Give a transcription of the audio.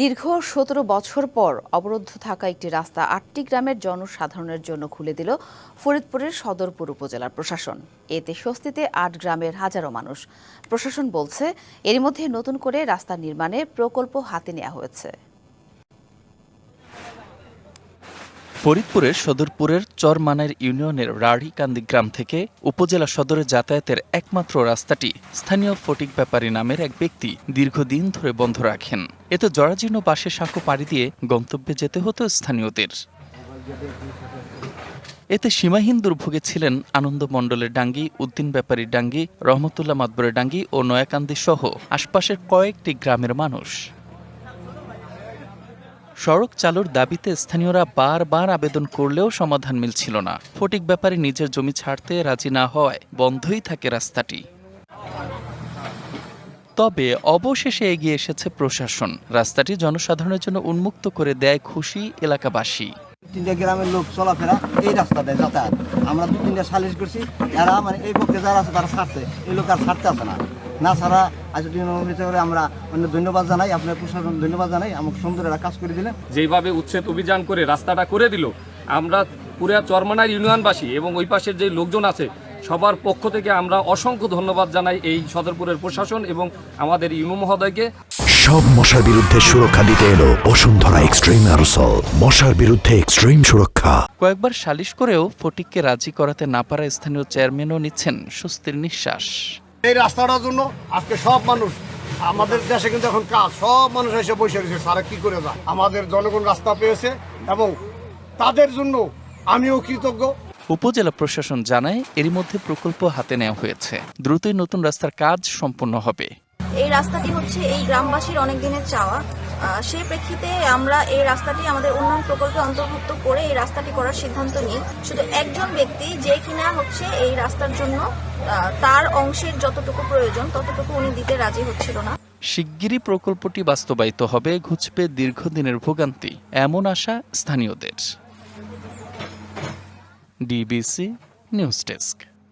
দীর্ঘ সতেরো বছর পর অবরুদ্ধ থাকা একটি রাস্তা আটটি গ্রামের জনসাধারণের জন্য খুলে দিল ফরিদপুরের সদরপুর উপজেলার প্রশাসন। এতে স্বস্তিতে আট গ্রামের হাজারো মানুষ। প্রশাসন বলছে এর মধ্যে নতুন করে রাস্তা নির্মাণে প্রকল্প হাতে নেওয়া হয়েছে। ফরিদপুরের সদরপুরের চরমানের ইউনিয়নের রাঢ়িকান্দি গ্রাম থেকে উপজেলা সদরে যাতায়াতের একমাত্র রাস্তাটি স্থানীয় ফটিক ব্যাপারী নামের এক ব্যক্তি দীর্ঘদিন ধরে বন্ধ রাখেন। এতে জরাজীর্ণ বাসে সাঁকো পাড়ি দিয়ে গন্তব্যে যেতে হতো স্থানীয়দের। এতে সীমাহীন দুর্ভোগে ছিলেন আনন্দ মণ্ডলের ডাঙ্গি, উদ্দিন ব্যাপারীর ডাঙ্গি, রহমতুল্লাহ মাতবরের ডাঙ্গি ও নয়াকান্দি সহ আশপাশের কয়েকটি গ্রামের মানুষ। সড়ক চালুর দাবিতে স্থানীয়রা বারবার আবেদন করলেও সমাধান মিলছিল না। ফটিক ব্যাপারে নিজের জমি ছাড়তে রাজি না হওয়ায় বন্ধই থাকে রাস্তাটি। তবে অবশেষে এগিয়ে এসেছে প্রশাসন। রাস্তাটি জনসাধারণের জন্য উন্মুক্ত করে দেয় খুশি এলাকাবাসী। তিনটা গ্রামের লোক চলাফেরা এই রাস্তাটায় যাতায়াত। আমরা দু তিনটা সালিশ করছি এরা মানে এই পক্ষে যারা আছে তারা ছাড়ছে। এই লোক আর ছাড়তে আসে না। না ছাড়া আজ করে আমরা অন্য ধন্যবাদ জানাই আপনার প্রশাসন ধন্যবাদ জানাই আমাকে সুন্দর একটা কাজ করে দিলেন। যেইভাবে উচ্ছেদ অভিযান করে রাস্তাটা করে দিল আমরা পুরা চরমানার ইউনিয়নবাসী এবং ওই পাশের যে লোকজন আছে সবার পক্ষ থেকে আমরা অসংখ্য ধন্যবাদ জানাই এই সদরপুরের প্রশাসন এবং আমাদের ইউনো মহোদয়কে। সব মশার বিরুদ্ধে সুরক্ষা দিতে এলো বসুন্ধরা এক্সট্রিম অ্যারোসল। মশার বিরুদ্ধে এক্সট্রিম সুরক্ষা। কয়েকবার সালিশ করেও ফটিককে রাজি করাতে না পারা স্থানীয় চেয়ারম্যানও নিচ্ছেন স্বস্তির নিঃশ্বাস। এই রাস্তাটার জন্য আজকে সব মানুষ আমাদের দেশে কিন্তু এখন কাজ সব মানুষ এসে বসে রয়েছে সারা কি করে যায়? আমাদের জনগণ রাস্তা পেয়েছে এবং তাদের জন্য আমিও কৃতজ্ঞ। উপজেলা প্রশাসন জানায় এরই মধ্যে প্রকল্প হাতে নেওয়া হয়েছে। দ্রুতই নতুন রাস্তার কাজ সম্পন্ন হবে। এই রাস্তাটি হচ্ছে এই গ্রামবাসীর অনেক দিনের চাওয়া। সেই প্রেক্ষিতে আমরা এই রাস্তাটি আমাদের উন্নয়ন প্রকল্পে অন্তর্ভুক্ত করে এই রাস্তাটি করার সিদ্ধান্ত নিই। শুধু একজন ব্যক্তি যে কিনা হচ্ছে এই রাস্তার জন্য তার অংশের যতটুকু প্রয়োজন, ততটুকু উনি দিতে রাজি হচ্ছিল না। শিগগিরই প্রকল্পটি বাস্তবায়িত হবে, ঘুচবে দীর্ঘদিনের ভোগান্তি, এমন আশা স্থানীয়দের। DBC news desk.